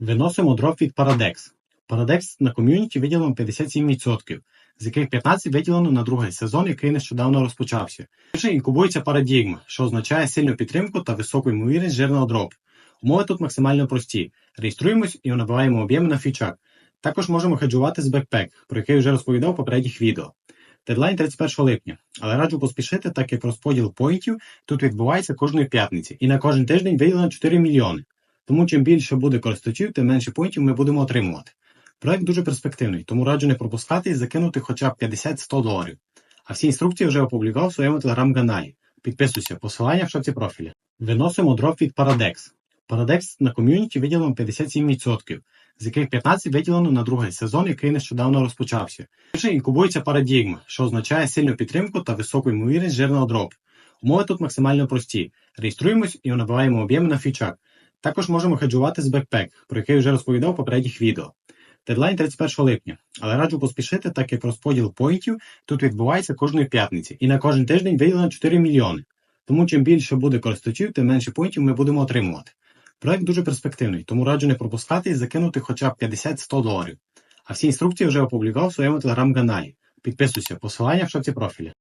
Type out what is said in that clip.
Виносимо дроп від Paradex. Paradex на ком'юніті виділено 57%, з яких 15% виділено на другий сезон, який нещодавно розпочався. Також інкубується парадігма, що означає сильну підтримку та високу ймовірність жирного дропу. Умови тут максимально прості. Реєструємось і набиваємо об'єми на фічах. Також можемо хеджувати з бекпек, про який вже розповідав в попередніх відео. Дедлайн 31 липня, але раджу поспішити, так як розподіл поінтів тут відбувається кожної п'ятниці, і на кожен тиждень виділено 4 мільйони. Тому чим більше буде користувачів, тим менше поінтів ми будемо отримувати. Проект дуже перспективний, тому раджу не пропускати і закинути хоча б 50-100 доларів. А всі інструкції вже опублікував в своєму телеграм-каналі. Підписуйся, посилання в шапці профіля. Виносимо дроп від Paradex. Paradex на ком'юніті виділено 57%, з яких 15 виділено на другий сезон, який нещодавно розпочався. Також інкубується парадігма, що означає сильну підтримку та високу ймовірність жирного дропу. Умови тут максимально прості. Реєструємось і набиваємо об'єми на фічах. Також можемо хеджувати з бекпек, про який вже розповідав в попередніх відео. Дедлайн 31 липня, але раджу поспішити, так як розподіл поінтів тут відбувається кожної п'ятниці, і на кожен тиждень виділено 4 мільйони. Тому чим більше буде користувачів, тим менше поінтів ми будемо отримувати. Проект дуже перспективний, тому раджу не пропускати і закинути хоча б 50-100 доларів. А всі інструкції вже опублікував в своєму телеграм-каналі. Підписуйся, посилання в шапці профіля.